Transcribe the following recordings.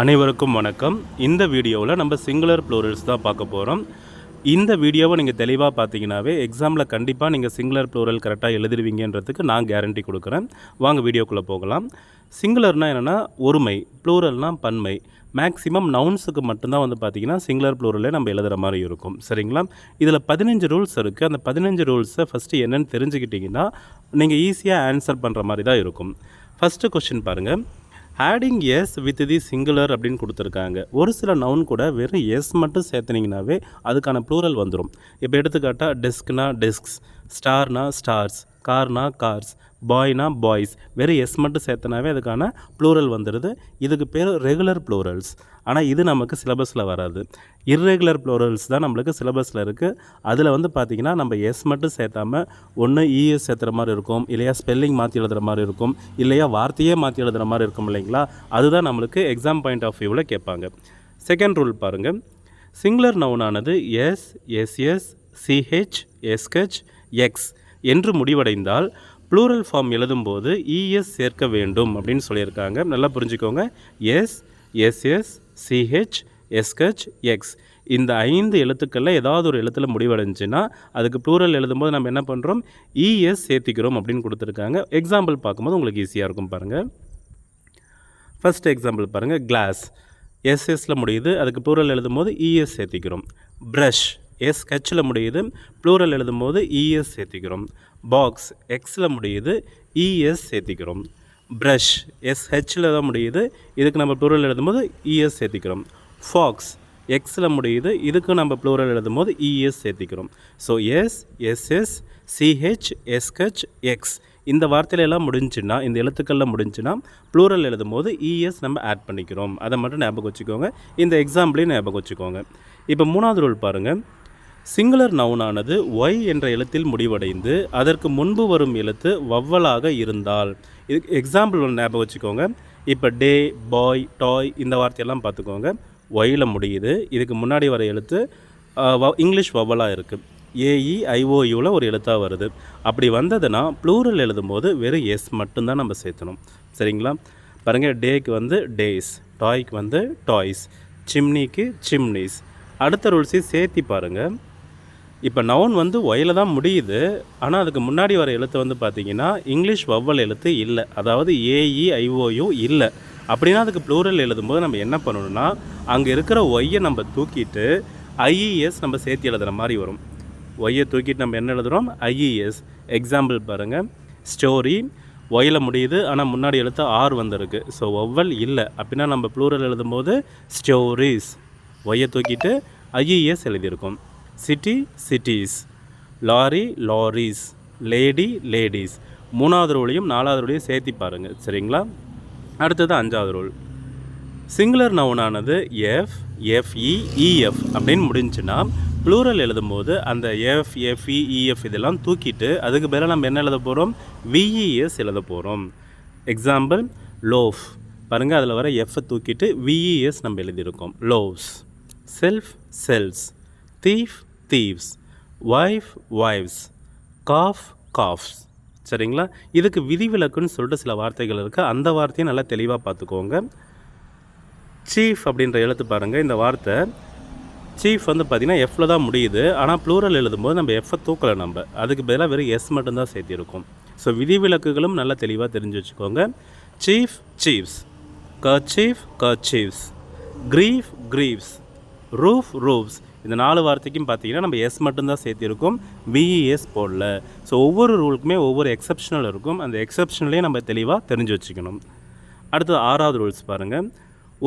அனைவருக்கும் வணக்கம். இந்த வீடியோவில் நம்ம சிங்குலர் ப்ளூரல்ஸ் தான் பார்க்க போகிறோம் இந்த வீடியோவை நீங்கள் தெளிவாக பார்த்தீங்கன்னாவே எக்ஸாமில் கண்டிப்பாக நீங்கள் சிங்குலர் ப்ளூரல் கரெக்டாக எழுதிடுவீங்கன்றதுக்கு நான் கேரண்டி கொடுக்குறேன். வாங்க வீடியோக்குள்ளே போகலாம். சிங்குலர்னால் என்னென்னா ஒருமை ப்ளூரல்னால் பன்மை. மேக்ஸிமம் நவுன்ஸுக்கு மட்டும்தான் வந்து பார்த்தீங்கன்னா சிங்குலர் ப்ளூரலே நம்ம எழுதுகிற மாதிரி இருக்கும். சரிங்களா? இதில் பதினஞ்சு ரூல்ஸ் இருக்குது அந்த பதினஞ்சு ரூல்ஸை ஃபஸ்ட்டு என்னென்னு தெரிஞ்சுக்கிட்டிங்கன்னா நீங்கள் ஈஸியாக ஆன்சர் பண்ணுற மாதிரி தான் இருக்கும். ஃபஸ்ட்டு கொஷின் பாருங்கள் adding es with the singular அப்படின்னு கொடுத்துருக்காங்க. ஒரு சில நவுன் கூட வெறும் எஸ் மட்டும் சேர்த்துனீங்கனாவே அதுக்கான ப்ளூரல் வந்துடும் இப்போ எடுத்துக்காட்டால் டெஸ்க்னா டெஸ்க்ஸ் ஸ்டார்னா ஸ்டார்ஸ் கார்னா கார்ஸ் பாய்னா பாய்ஸ் வெறும் எஸ் மட்டும் சேர்த்தனாவே அதுக்கான ப்ளூரல் வந்துடுது இதுக்கு பேர் ரெகுலர் ப்ளூரல்ஸ் ஆனால் இது நமக்கு சிலபஸில் வராது. இர்ரெகுலர் ப்ளூரல்ஸ் தான் நம்மளுக்கு சிலபஸில் இருக்குது அதில் வந்து பார்த்திங்கன்னா நம்ம எஸ் மட்டும் சேர்த்தாம ஒன்று இஎஸ் சேர்த்துற மாதிரி இருக்கும். இல்லையா ஸ்பெல்லிங் மாற்றி எழுதுகிற மாதிரி இருக்கும். இல்லையா வார்த்தையே மாற்றி எழுதுகிற மாதிரி இருக்கும் இல்லைங்களா? அதுதான் நம்மளுக்கு எக்ஸாம் பாயிண்ட் ஆஃப் வியூவில் கேட்பாங்க. செகண்ட் ரூல் பாருங்கள் singular நவுனானது S SS CH SH X என்று முடிவடைந்தால் ப்ளூரல் ஃபார்ம் எழுதும்போது இஎஸ் சேர்க்க வேண்டும் அப்படின்னு சொல்லியிருக்காங்க. நல்லா புரிஞ்சுக்கோங்க. S SS CH SH X இந்த ஐந்து எழுத்துக்களில் ஏதாவது ஒரு எழுத்தில் முடிவடைஞ்சுன்னா அதுக்கு ப்ளூரல் எழுதும்போது நம்ம என்ன பண்ணுறோம் இஎஸ் சேர்த்திக்கிறோம் அப்படின்னு கொடுத்துருக்காங்க. எக்ஸாம்பிள் பார்க்கும்போது உங்களுக்கு ஈஸியாக இருக்கும் பாருங்கள் ஃபஸ்ட் எக்ஸாம்பிள் பாருங்கள் கிளாஸ் எஸ்எஸில் முடியுது. அதுக்கு ப்ளூரல் எழுதும்போது இஎஸ் சேர்த்திக்கிறோம். ப்ரஷ் எஸ் ஹெச்சில் முடியுது. ப்ளூரல் எழுதும்போது e, இஎஸ் சேர்த்திக்கிறோம். பாக்ஸ் எக்ஸில் முடியுது. E, இஎஸ் சேர்த்திக்கிறோம். ப்ரஷ் எஸ் ஹெச்சில் தான் முடியுது. இதுக்கு நம்ம ப்ளூரல் எழுதும்போது e, இஎஸ் சேர்த்திக்கிறோம். ஃபாக்ஸ் எக்ஸில் முடியுது. இதுக்கு நம்ம ப்ளூரல் எழுதும்போது ES சேர்த்திக்கிறோம். So S SS CH SH X இந்த வார்த்தையில எல்லாம் முடிஞ்சுன்னா இந்த எழுத்துக்களில் முடிஞ்சுன்னா ப்ளூரல் எழுதும்போது இஎஸ் நம்ம ஆட் பண்ணிக்கிறோம். அதை மட்டும் ஞாபகம் வச்சுக்கோங்க. இந்த எக்ஸாம்பிளையும் ஞாபகம் வச்சுக்கோங்க. இப்போ மூணாவது ரூல் பாருங்கள் சிங்குலர் நவுனானது ஒய் என்ற எழுத்தில் முடிவடைந்து அதற்கு முன்பு வரும் எழுத்து வவ்வலாக இருந்தால். இதுக்கு எக்ஸாம்பிள் ஒன்று ஞாபகம் வச்சுக்கோங்க. இப்போ டே பாய் டாய் இந்த வார்த்தையெல்லாம் பார்த்துக்கோங்க. ஒயில் முடியுது. இதுக்கு முன்னாடி வர எழுத்து வ- இங்கிலீஷ் வவ்வலாக இருக்குது ஏஇ ஐஓயூவில் ஒரு எழுத்தாக வருது. அப்படி வந்ததுன்னா ப்ளூரல் எழுதும்போது வெறும் எஸ் மட்டும்தான் நம்ம சேர்த்தணும். சரிங்களா? பாருங்கள் டேக்கு வந்து டேஸ் டாய்க்கு வந்து டாய்ஸ் சிம்னிக்கு சிம்னிஸ் அடுத்த ரூல்ஸையும் சேர்த்தி பாருங்கள் இப்போ நவுன் வந்து ஒயில தான் முடியுது. ஆனால் அதுக்கு முன்னாடி வர எழுத்து வந்து பார்த்தீங்கன்னா இங்கிலீஷ் வவ்வல் எழுத்து இல்லை. அதாவது ஏஇ ஐஓயு இல்லை. அப்படின்னா அதுக்கு ப்ளூரல் எழுதும்போது நம்ம என்ன பண்ணணும்னா அங்கே இருக்கிற ஒய்யை நம்ம தூக்கிட்டு ஐஇஎஸ் நம்ம சேர்த்து எழுதுகிற மாதிரி வரும். ஒய்யை தூக்கிட்டு நம்ம என்ன எழுதுகிறோம் ஐஇஎஸ் எக்ஸாம்பிள் பாருங்கள் ஸ்டோரி ஒயில் முடியுது. ஆனால் முன்னாடி எழுத்து ஆர் வந்திருக்கு. ஸோ ஒவ்வல் இல்லை. அப்படின்னா நம்ம ப்ளூரல் எழுதும்போது ஸ்டோரிஸ் ஒய்யை தூக்கிட்டு ஐஇஎஸ் எழுதியிருக்கோம். City cities. Lorry lorries. Lady ladies. மூணாவது ரூலையும் நாலாவது ரூலையும் சேர்த்தி பாருங்கள் சரிங்களா? அடுத்தது அஞ்சாவது ரூல். சிங்குலர் நவுனானது எஃப் எஃப்இ இஎஃப் அப்படின்னு முடிஞ்சுன்னா ப்ளூரல் எழுதும்போது அந்த எஃப் எஃப்இ இஎஃப் இதெல்லாம் தூக்கிட்டு அதுக்கு பதிலாக நம்ம என்ன எழுத போகிறோம் விஇஎஸ் e, எழுத போகிறோம் எக்ஸாம்பிள் லோஃப் பாருங்கள் அதில் வர எஃப்பை தூக்கிட்டு விஇஎஸ் e, நம்ம எழுதியிருக்கோம். Loaves self selves thief thieves wife wifes calf calfs சரிங்களா? இதுக்கு விதிவிலக்குன்னு சொல்லிட்டு சில வார்த்தைகள் இருக்குது அந்த வார்த்தையும் நல்லா தெளிவாக பார்த்துக்கோங்க. சீஃப் அப்படின்ற எழுத்து பாருங்கள் இந்த வார்த்தை சீஃப் வந்து பார்த்திங்கன்னா எஃப்பில் தான் முடியுது. ஆனால் ப்ளூரல் எழுதும்போது நம்ம எஃப்பை தூக்கலை நம்ம. அதுக்கு பதிலாக வெறும் எஸ் மட்டும்தான் சேர்த்திருக்கோம். ஸோ விதிவிலக்குகளும் நல்லா தெளிவாக தெரிஞ்சு வச்சுக்கோங்க. Chief chiefs kerchief kerchieves grief grieves roof roofs இந்த நாலு வார்த்தைக்கும் பார்த்தீங்கன்னா நம்ம எஸ் மட்டும்தான் சேர்த்திருக்கோம் விஇஎஸ் போடல. ஸோ ஒவ்வொரு ரூலுக்குமே ஒவ்வொரு எக்ஸப்ஷனல் இருக்கும். அந்த எக்ஸப்ஷனலையும் நம்ம தெளிவாக தெரிஞ்சு வச்சுக்கணும். அடுத்தது ஆறாவது ரூல்ஸ் பாருங்கள்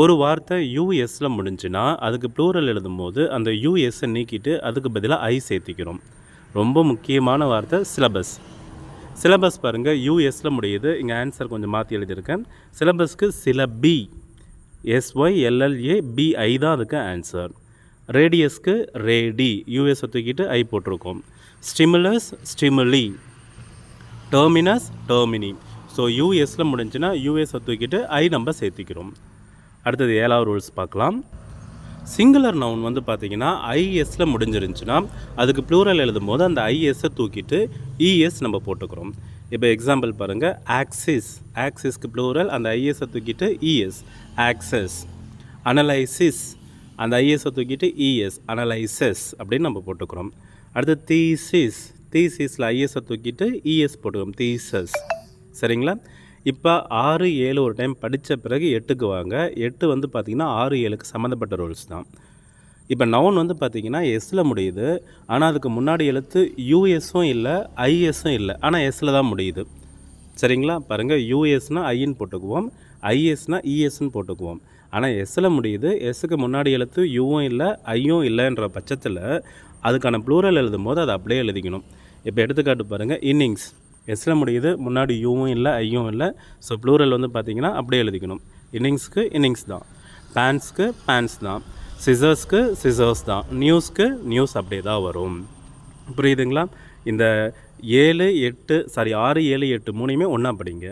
ஒரு வார்த்தை யூஎஸில் முடிஞ்சுன்னா அதுக்கு ப்ளூரல் எழுதும்போது அந்த யூஎஸ்ஸை நீக்கிட்டு அதுக்கு பதிலாக ஐ சேர்த்திக்கிறோம். ரொம்ப முக்கியமான வார்த்தை சிலபஸ் சிலபஸ் பாருங்கள் யூஎஸில் முடியுது. இங்கே ஆன்சர் கொஞ்சம் மாற்றி எழுதியிருக்கேன். சிலபஸ்க்கு சில பி எஸ்ஒய் எல்எல்ஏ பிஐ தான் அதுக்கு ஆன்சர் ரேடியஸ்க்கு ரேடி யூஎஸ் தூக்கிட்டு ஐ போட்டிருக்கோம். Stimulus stimuli terminus termini so யூஎஸில் முடிஞ்சுன்னா யூஎஸ் தூக்கிட்டு ஐ நம்ம சேர்த்திக்கிறோம். அடுத்தது ஏழாவது ரூல்ஸ் பார்க்கலாம். சிங்குலர் நவுன் வந்து பார்த்தீங்கன்னா ஐஎஸில் முடிஞ்சிருந்துச்சுன்னா அதுக்கு ப்ளூரல் எழுதும்போது அந்த ஐஎஸ்ஸை தூக்கிட்டு இஎஸ் நம்ம போட்டுக்கிறோம். இப்போ எக்ஸாம்பிள் பாருங்கள் ஆக்சிஸ் ஆக்சிஸ்க்கு ப்ளூரல் அந்த ஐஎஸ்ஸை தூக்கிட்டு இஎஸ் ஆக்சஸ் அனலைசிஸ் அந்த ஐஎஸை தூக்கிட்டு இஎஸ் அனலைசஸ் அப்படின்னு நம்ம போட்டுக்கிறோம். அடுத்து தீசிஸ் தீசிஸில் ஐஎஸை தூக்கிட்டு இஎஸ் போட்டுக்கிறோம் தீசஸ் சரிங்களா? இப்போ ஆறு ஏழு ஒரு டைம் படித்த பிறகு எட்டுக்கு வாங்க. எட்டு வந்து பார்த்திங்கன்னா ஆறு ஏழுக்கு சம்மந்தப்பட்ட ரூல்ஸ் தான். இப்போ நவுன் வந்து பார்த்திங்கன்னா எஸ்ஸில் முடியுது. ஆனால் அதுக்கு முன்னாடி எழுத்து யூஎஸும் இல்லை ஐஎஸும் இல்லை. ஆனால் எஸ்ஸில் தான் முடியுது. சரிங்களா? பாருங்கள் யூஎஸ்னால் ஐன்னு போட்டுக்குவோம். ஐஎஸ்னால் இஎஸ்ன்னு போட்டுக்குவோம். ஆனால் எஸ்ஸில் முடியுது. எஸ்ஸுக்கு முன்னாடி எழுத்து யூவும் இல்லை ஐயும் இல்லைன்ற பட்சத்தில் அதுக்கான ப்ளூரல் எழுதும் போது அதை அப்படியே எழுதிக்கணும். இப்போ எடுத்துக்காட்டு பாருங்கள் இன்னிங்ஸ் எஸ்ஸில் முடியுது முன்னாடி யூவும் இல்லை ஐயும் இல்லை. ஸோ ப்ளூரல் வந்து பார்த்திங்கன்னா அப்படியே எழுதிக்கணும். இன்னிங்ஸ்க்கு இன்னிங்ஸ் தான். பேண்ட்ஸ்க்கு பேண்ட்ஸ் தான். சிசர்ஸ்க்கு சிசர்ஸ் தான். நியூஸ்க்கு நியூஸ் அப்படியே தான் வரும். புரியுதுங்களா? இந்த ஏழு எட்டு சாரி ஆறு ஏழு எட்டு மூணையுமே ஒன்றா படிங்க.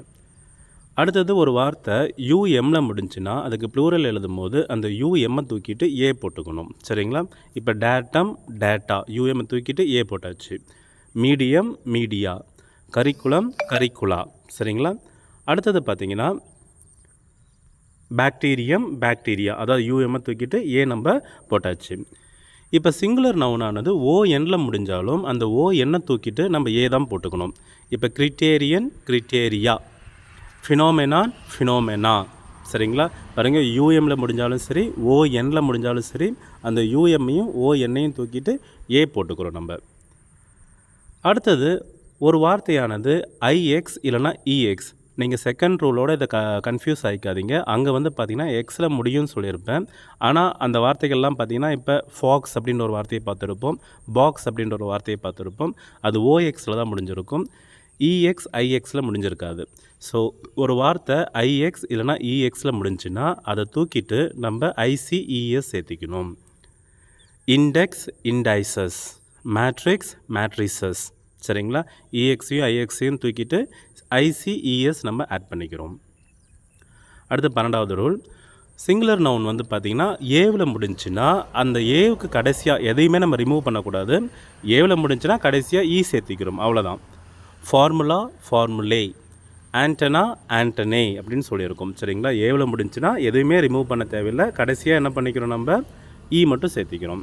அடுத்தது ஒரு வார்த்தை யூஎம்மில் முடிஞ்சுன்னா அதுக்கு ப்ளூரல் எழுதும் போது அந்த யூஎம்மை தூக்கிட்டு ஏ போட்டுக்கணும். சரிங்களா? இப்போ டேட்டம் டேட்டா யூஎம்மை தூக்கிட்டு ஏ போட்டாச்சு. மீடியம் மீடியா கரிக்குலம் கரிக்குலா சரிங்களா? அடுத்தது பார்த்தீங்கன்னா பாக்டீரியம் பாக்டீரியா அதாவது யூஎம்ஐ தூக்கிட்டு ஏ நம்ம போட்டாச்சு. இப்போ சிங்குலர் நவுனானது ஓ எண்ணில் முடிஞ்சாலும் அந்த ஓ எண்ணை தூக்கிட்டு நம்ம ஏ தான் போட்டுக்கணும். இப்போ கிரிட்டேரியன் கிரிட்டேரியா ஃபினோமெனான் ஃபினோமெனா சரிங்களா? பாருங்கள் யூஎம்மில் முடிஞ்சாலும் சரி ஓ முடிஞ்சாலும் சரி அந்த யூஎம்மையும் ஓஎன்னையும் தூக்கிட்டு ஏ போட்டுக்கிறோம் நம்ம. அடுத்தது ஒரு வார்த்தையானது ஐஎக்ஸ் இல்லைனா இஎக்ஸ் நீங்கள் செகண்ட் ரூலோட இதை க கன்ஃபியூஸ் ஆகிக்காதீங்க அங்கே வந்து பார்த்தீங்கன்னா எக்ஸில் முடியும்னு சொல்லியிருப்பேன். ஆனால் அந்த வார்த்தைகள்லாம் பார்த்தீங்கன்னா இப்போ ஃபாக்ஸ் அப்படின்ற ஒரு வார்த்தையை பார்த்துருப்போம். பாக்ஸ் அப்படின்ற ஒரு வார்த்தையை பார்த்துருப்போம். அது ஓஎக்ஸில் தான் முடிஞ்சிருக்கும். இஎக்ஸ் ஐஎக்ஸில் முடிஞ்சிருக்காது. ஸோ ஒரு வார்த்தை ஐஎக்ஸ் இல்லைனா இஎக்ஸில் முடிஞ்சுன்னா அதை தூக்கிட்டு நம்ம ஐசிஇஎஸ் சேர்த்திக்கணும். இண்டெக்ஸ் இண்டைசஸ் மேட்ரிக்ஸ் மேட்ரிசஸ் சரிங்களா? இஎக்ஸையும் ஐஎக்ஸையும் தூக்கிட்டு ஐசிஇஎஸ் நம்ம ஆட் பண்ணிக்கிறோம். அடுத்து பன்னெண்டாவது ரூல் சிங்குலர் நவுன் வந்து பார்த்திங்கன்னா ஏவில் முடிஞ்சுன்னா அந்த ஏவுக்கு கடைசியாக எதையுமே நம்ம ரிமூவ் பண்ணக்கூடாது. ஏவில் முடிஞ்சுன்னா கடைசியாக ஈ சேர்த்திக்கிறோம். அவ்வளோதான் ஃபார்முலா ஃபார்முலே ஆண்டனா ஆண்டனே அப்படின்னு சொல்லியிருக்கோம். சரிங்களா? ஏவில் முடிஞ்சுன்னா எதுவுமே ரிமூவ் பண்ண தேவையில்லை. கடைசியாக என்ன பண்ணிக்கிறோம் நம்ம? இ மட்டும் சேர்த்திக்கிறோம்.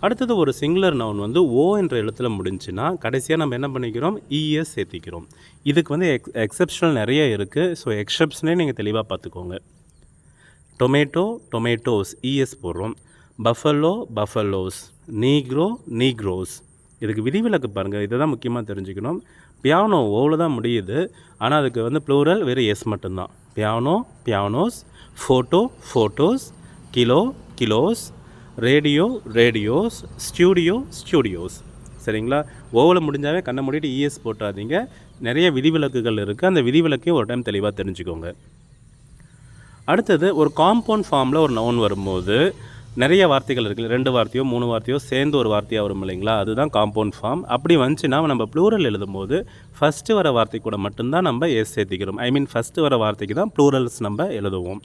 அடுத்தது ஒரு சிங்குலர் நவுன் வந்து ஓ என்ற எழுத்தில் முடிஞ்சுன்னா கடைசியாக நம்ம என்ன பண்ணிக்கிறோம்? E இஎஸ் சேர்த்திக்கிறோம். இதுக்கு வந்து எக்ஸ் எக்ஸப்ஷனல் நிறைய இருக்குது ஸோ எக்ஸப்ஷனே நீங்கள் தெளிவாக பார்த்துக்கோங்க. டொமேட்டோ டொமேட்டோஸ் இஎஸ் போடுறோம். பஃபலோ பஃபலோஸ் நீக்ரோ நீக்ரோஸ் இதுக்கு விதிவிலக்கு பாருங்கள் இதை தான் முக்கியமாக தெரிஞ்சுக்கணும். பியானோ ஓவில் தான் முடியுது. ஆனால் அதுக்கு வந்து ப்ளூரல் வெறும் எஸ் மட்டும்தான். Piano pianos photo photos kilo kilos radio radios studio studios சரிங்களா? ஓவில் முடிஞ்சாவே கண்ணை மூடிட்டு இஎஸ் போட்டாதீங்க நிறைய விதிவிலக்குகள் இருக்குது அந்த விதிவிலக்கையும் ஒரு டைம் தெளிவாக தெரிஞ்சுக்கோங்க. அடுத்தது ஒரு காம்பவுண்ட் ஃபார்மில் ஒரு நவுன் வரும்போது நிறைய வார்த்தைகள் இருக்குது ரெண்டு வார்த்தையோ மூணு வார்த்தையோ சேர்ந்து ஒரு வார்த்தையாக வரும் இல்லைங்களா? அதுதான் காம்பவுண்ட் ஃபார்ம் அப்படி வந்துச்சுன்னா நம்ம ப்ளூரல் எழுதும்போது ஃபஸ்ட்டு வர வார்த்தை கூட மட்டும்தான் நம்ம எஸ் சேர்த்திக்கிறோம். ஐ மீன் ஃபஸ்ட்டு வர வார்த்தைக்கு தான் ப்ளூரல்ஸ் நம்ம எழுதுவோம்.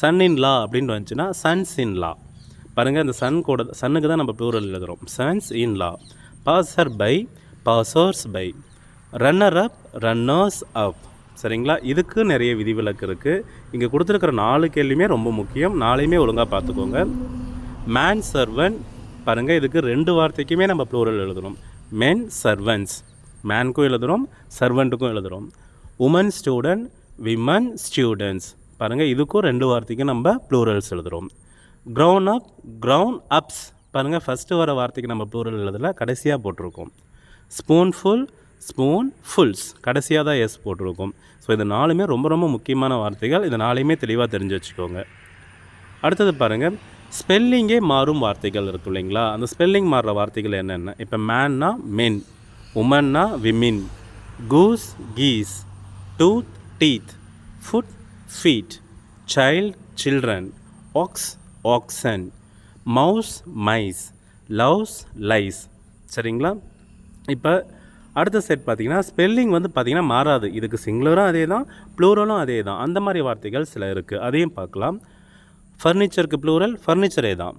சன் இன் லா அப்படின்னு வந்துச்சுன்னா சன்ஸ் இன் லா பாருங்கள் இந்த சன் கூட சன்னுக்கு தான் நம்ம ப்ளூரல் எழுதுகிறோம் sons in law passer by passers by runner up runners up சரிங்களா? இதுக்கு நிறைய விதிவிலக்கு இருக்குது இங்கே கொடுத்துருக்கிற நாலு கேள்வியுமே ரொம்ப முக்கியம். நாளையுமே ஒழுங்காக பார்த்துக்கோங்க. மேன் சர்வன் பாருங்கள் இதுக்கு ரெண்டு வார்த்தைக்குமே நம்ம ப்ளூரல் எழுதுகிறோம் மென் சர்வன்ஸ் மேனுக்கும் எழுதுகிறோம் சர்வெண்ட்டுக்கும் எழுதுகிறோம் உமன் ஸ்டூடெண்ட் விமன் ஸ்டூடெண்ட்ஸ் பாருங்கள் இதுக்கும் ரெண்டு வார்த்தைக்கும் நம்ம ப்ளூரல்ஸ் எழுதுகிறோம் க்ரௌன் அப் க்ரௌன் அப்ஸ் பாருங்கள் ஃபஸ்ட்டு வர வார்த்தைக்கு நம்ம ப்ளூரல் எழுதல கடைசியாக போட்டிருக்கோம். ஸ்பூன்ஃபுல் ஸ்பூன் ஃபுல்ஸ் கடைசியாக தான் எஸ் போட்டிருக்கும். ஸோ இது நாலுமே ரொம்ப ரொம்ப முக்கியமான வார்த்தைகள். இது நாளையுமே தெளிவாக தெரிஞ்சு வச்சுக்கோங்க. அடுத்தது பாருங்கள் ஸ்பெல்லிங்கே மாறும் வார்த்தைகள் இருக்கு இல்லைங்களா? அந்த ஸ்பெல்லிங் மாறுற வார்த்தைகள் என்னென்ன? இப்போ மேன்னா men உமன்னா women goose geese tooth teeth foot feet child children ox oxen mouse mice louse lice சரிங்களா? இப்போ அடுத்த செட் பார்த்தீங்கன்னா ஸ்பெல்லிங் வந்து பார்த்தீங்கன்னா மாறாது. இதுக்கு சிங்குலரும் அதே தான் ப்ளூரலும் அதே தான் அந்த மாதிரி வார்த்தைகள் சில இருக்குது அதையும் பார்க்கலாம். ஃபர்னிச்சருக்கு ப்ளூரல் ஃபர்னிச்சரே தான்.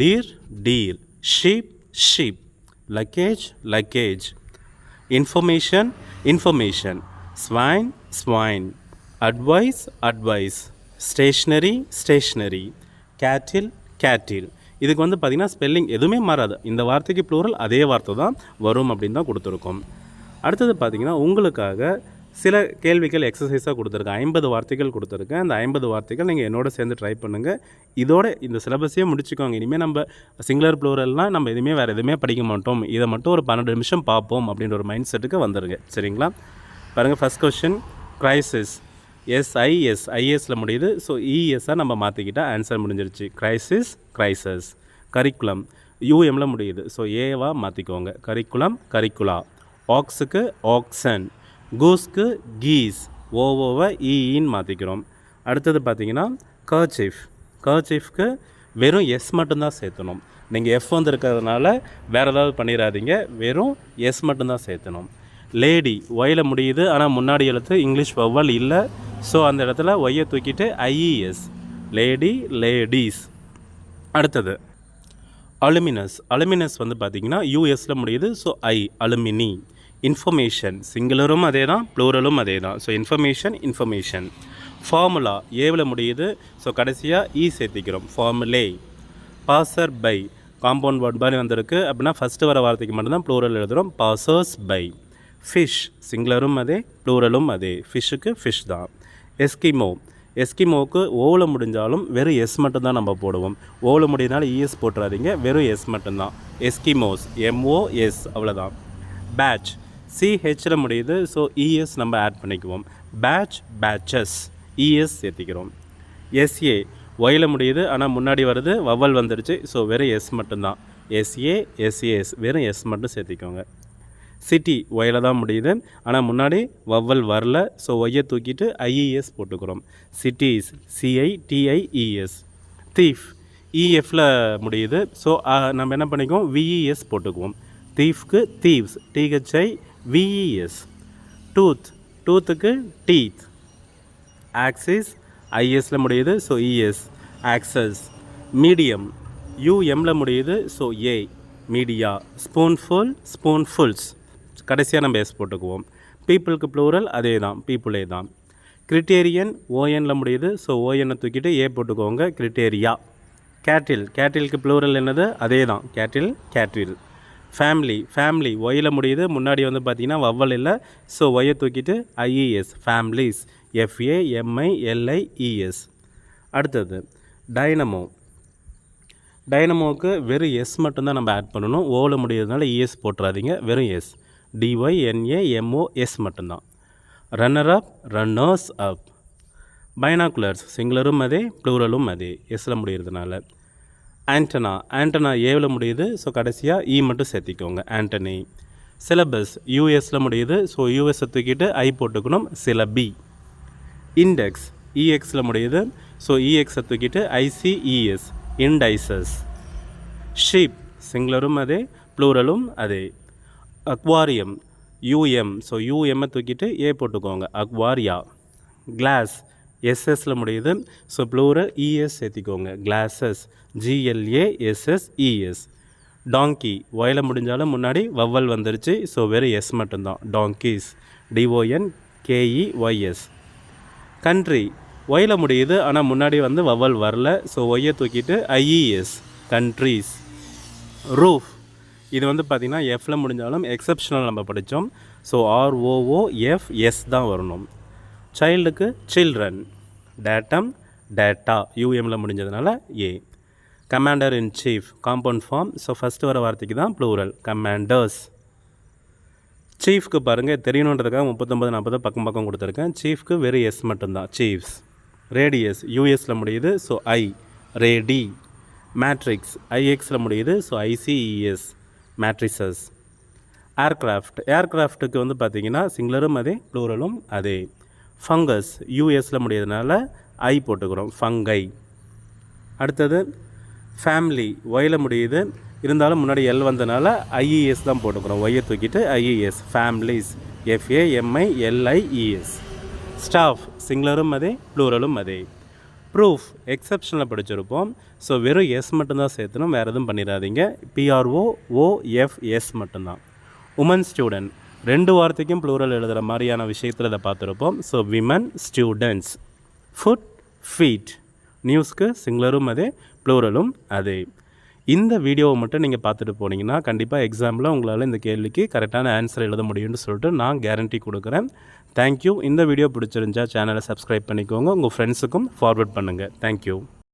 Deer deer sheep sheep luggage luggage information information swine swine advice advice stationery stationery cattle cattle இதுக்கு வந்து பார்த்திங்கன்னா ஸ்பெல்லிங் எதுவுமே மாறாது. இந்த வார்த்தைக்கு ப்ளூரல் அதே வார்த்தை தான் வரும் அப்படின்னு தான் கொடுத்துருக்கோம். அடுத்தது பார்த்திங்கன்னா உங்களுக்காக சில கேள்விகள் எக்ஸசைஸாக கொடுத்துருக்கேன். ஐம்பது வார்த்தைகள் கொடுத்துருக்கேன். அந்த ஐம்பது வார்த்தைகள் நீங்கள் என்னோட சேர்ந்து ட்ரை பண்ணுங்கள் இதோட இந்த சிலபஸையே முடிச்சுக்கோங்க. இனிமேல் நம்ம சிங்குலர் ப்ளூரல்னால் நம்ம எதுவுமே வேறு எதுவுமே படிக்க மாட்டோம். இதை மட்டும் ஒரு பன்னெண்டு நிமிஷம் பார்ப்போம் அப்படின்ற ஒரு மைண்ட் செட்டுக்கு வந்துடுங்க சரிங்களா? பாருங்கள் ஃபஸ்ட் கொஸ்டின் க்ரைசிஸ் எஸ்ஐஎஸ் ஐஎஸில் முடியுது. ஸோ இஎஸ்ஸாக நம்ம மாற்றிக்கிட்டால் ஆன்சர் முடிஞ்சிருச்சு. கிரைசிஸ் கிரைசஸ் கரிக்குலம் யூஎம்ல முடியுது. ஸோ ஏவா மாற்றிக்கோங்க கரிக்குலம் கரிக்குலா ஆக்ஸுக்கு ஆக்சன் கூஸ்க்கு கீஸ் ஓவோவை இஇன்னு e மாற்றிக்கிறோம் அடுத்தது பார்த்தீங்கன்னா கர்ச்சிஃப் கர்ச்சிஃப்க்கு வெறும் எஸ் மட்டும்தான் சேர்த்தணும். நீங்கள் எஃப் வந்துருக்கிறதுனால வேறு ஏதாவது பண்ணிடாதீங்க. வெறும் எஸ் மட்டும்தான் சேர்த்தணும். லேடி ஒயில் முடியுது. ஆனால் முன்னாடி எழுத்து இங்கிலீஷ் வவ்வல் இல்லை. ஸோ அந்த இடத்துல ஒய்யை தூக்கிட்டு ஐஇஎஸ் லேடி லேடிஸ் அடுத்தது அலுமினஸ். அலுமினஸ் வந்து பார்த்திங்கன்னா யூஎஸில் முடியுது. So I alumni. இன்ஃபர்மேஷன் சிங்குலரும் அதே தான் ப்ளூரலும் அதே தான் ஸோ இன்ஃபர்மேஷன் இன்ஃபர்மேஷன் ஃபார்முலா ஏவில் முடியுது. ஸோ கடைசியாக E e சேர்த்திக்கிறோம். Formulae passer by compound word மாதிரி வந்திருக்கு. அப்படின்னா ஃபஸ்ட்டு வர வார்த்தைக்கு மட்டும்தான் ப்ளூரல் எழுதுகிறோம் பாசர்ஸ் பை ஃபிஷ் சிங்குலரும் அதே ப்ளூரலும் அதே ஃபிஷ்ஷுக்கு ஃபிஷ் தான். எஸ்கிமோ எஸ்கிமோவுக்கு ஓவில் முடிஞ்சாலும் வெறும் எஸ் மட்டும்தான் நம்ம போடுவோம். ஓவில் முடியினாலும் இஎஸ் போட்டுறாதீங்க. வெறும் எஸ் மட்டும்தான். எஸ்கிமோஸ் எம்ஓஎஸ் அவ்வளோதான் பேட்ச் சிஹெச்சில் முடியுது. ஸோ இஎஸ் நம்ம ஆட் பண்ணிக்குவோம். பேட்ச் பேட்சஸ் இஎஸ் சேர்த்திக்கிறோம். எஸ்ஏ ஒயில் முடியுது. ஆனால் முன்னாடி வருது. வவல் வந்துடுச்சு ஸோ வெறும் எஸ் மட்டும்தான். எஸ்ஏ எஸ்ஏஎஸ் வெறும் எஸ் மட்டும் சேர்த்திக்கோங்க. சிட்டி ஒயில் தான் முடியுது. ஆனால் முன்னாடி வவ்வல் வரல. ஸோ ஒய்யை தூக்கிட்டு ஐஇஎஸ் போட்டுக்கிறோம். சிட்டிஸ் சிஐ டிஐஇஎஸ் தீஃப் இஎஃப்பில் முடியுது. ஸோ நம்ம என்ன பண்ணிக்குவோம்? விஇஎஸ் போட்டுக்குவோம். தீஃப்க்கு தீவ்ஸ் டிஹெச்ஐ விஇஎஸ் டூத் டூத்துக்கு டீத் ஆக்சிஸ் ஐஎஸில் முடியுது. ஸோ இஎஸ் ஆக்சஸ் மீடியம் யூஎம்மில் முடியுது. ஸோ ஏ மீடியா ஸ்பூன்ஃபுல் ஸ்பூன்ஃபுல்ஸ் கடைசியாக நம்ம எஸ் போட்டுக்குவோம். பீப்புளுக்கு ப்ளூரல் அதே தான். பீப்புளே தான். கிரிட்டேரியன் ஓஎனில் முடியுது. ஸோ ஓஎனை தூக்கிட்டு ஏ போட்டுக்கோங்க. கிரிட்டேரியா கேட்டில் கேட்டிலுக்கு ப்ளூரல் என்னது? அதே தான். கேட்டில் கேட்டில் ஃபேமிலி ஃபேமிலி ஒயில் முடியுது. முன்னாடி வந்து பார்த்திங்கன்னா வவ்வல் இல்லை. ஸோ ஒயை தூக்கிட்டு IES families FA MI LI ES அடுத்தது டைனமோ டைனமோவுக்கு வெறும் எஸ் மட்டும்தான் நம்ம ஆட் பண்ணணும். ஓவில் முடியறதுனால இஎஸ் போட்டுறாதீங்க. வெறும் எஸ் டிஒய் மட்டும்தான். Runner up runners up binoculars சிங்குலரும் அதே ப்ளூரலும் அதே. எஸ்ஸில் முடிகிறதுனால ஆண்டனா ஆண்டனா ஏவில் முடியுது. ஸோ கடைசியாக இ e மட்டும் சேர்த்திக்கோங்க. ஆண்டனி சிலபஸ் யூஎஸில் முடியுது. ஸோ யூஎஸை தூக்கிட்டு ஐ போட்டுக்கணும். சில பி இண்டெக்ஸ் இஎக்ஸில் முடியுது. ஸோ இஎக்ஸை தூக்கிட்டு ஐசிஇஎஸ் இண்டைசஸ் ஷீப் சிங்குலரும் அதே ப்ளூரலும் அதே. அக்வாரியம் யூஎம் ஸோ யூஎம்மை தூக்கிட்டு ஏ போட்டுக்கோங்க. அக்வாரியா. கிளாஸ் எஸ்எஸில் முடியுது. ஸோ ப்ளூரல் இஎஸ் சேர்த்திக்கோங்க. Glasses GLA SS ES donkey ஒயில முடிஞ்சாலும் முன்னாடி வவ்வல் வந்துருச்சு. ஸோ வெறும் எஸ் மட்டும்தான். Donkeys DON KE YS country while முடியுது. ஆனால் முன்னாடி வந்து வவ்வல் வரல. ஸோ ஒய்யை தூக்கிட்டு ஐஇஎஸ் கண்ட்ரீஸ் ரூஃப் இது வந்து பார்த்திங்கன்னா எஃப்ல முடிஞ்சாலும் எக்ஸப்ஷனல் நம்ம படித்தோம் ஸோ ஆர்ஓஓ எஃப் எஸ் தான் வரணும். சைல்டுக்கு சில்ட்ரன் டேட்டம் டேட்டா யூஎம்ல முடிஞ்சதுனால A commander in chief compound form so first வர வார்த்தைக்கு தான் ப்ளூரல் கமாண்டர்ஸ் சீஃப்க்கு பாருங்கள் தெரியணுன்றதுக்காக முப்பத்தொம்பது நாற்பது பக்கம் பக்கம் கொடுத்துருக்கேன். சீஃப்க்கு வெறும் எஸ் மட்டும்தான். சீஃப்ஸ் ரேடியஸ் யூஎஸில் முடியுது. ஸோ ஐ ரேடி மேட்ரிக்ஸ் ஐஎக்ஸில் முடியுது. ஸோ ஐசிஇஎஸ் மேட்ரிசஸ் ஏர்க்ராஃப்ட் ஏர்க்ராஃப்ட்டுக்கு வந்து பார்த்திங்கன்னா சிங்களரும் அதே ப்ளூரலும் அதே. ஃபங்கஸ் யூஎஸில் முடியறதுனால ஐ போட்டுக்கிறோம். ஃபங்கை அடுத்தது ஃபேமிலி ஒயில் முடியுது. இருந்தாலும் முன்னாடி எல் வந்தனால ஐஇஎஸ் தான் போட்டுக்கிறோம். ஒய்யை தூக்கிட்டு IES families FAMI LIES staff சிங்களரும் அதே ப்ளூரலும் அதே. ப்ரூஃப் எக்ஸப்ஷனில் படிச்சிருப்போம். ஸோ வெறும் எஸ் மட்டும்தான் சேர்த்தணும் வேறு எதுவும் பண்ணிடாதீங்க. பிஆர்ஓ ஓஎஃப்எஸ் மட்டும்தான். உமன் ஸ்டூடெண்ட் ரெண்டு வார்த்தைக்கும் ப்ளூரல் எழுதுகிற மாதிரியான விஷயத்தில் இதை பார்த்துருப்போம். So women students foot feet நியூஸ்க்கு சிங்குலரும் அதே ப்ளூரலும் அதே. இந்த வீடியோவை மட்டும் நீங்கள் பார்த்துட்டு போனீங்கன்னா கண்டிப்பாக எக்ஸாமில் உங்களால் இந்த கேள்விக்கு கரெக்டான ஆன்சர் எழுத முடியும்னு சொல்லிட்டு நான் கேரண்டி கொடுக்குறேன். தேங்க்யூ இந்த வீடியோ பிடிச்சிருந்தா சேனலை சப்ஸ்கிரைப் பண்ணிக்கோங்க. உங்கள் ஃப்ரெண்ட்ஸுக்கும் ஃபார்வர்ட் பண்ணுங்கள் தேங்க்யூ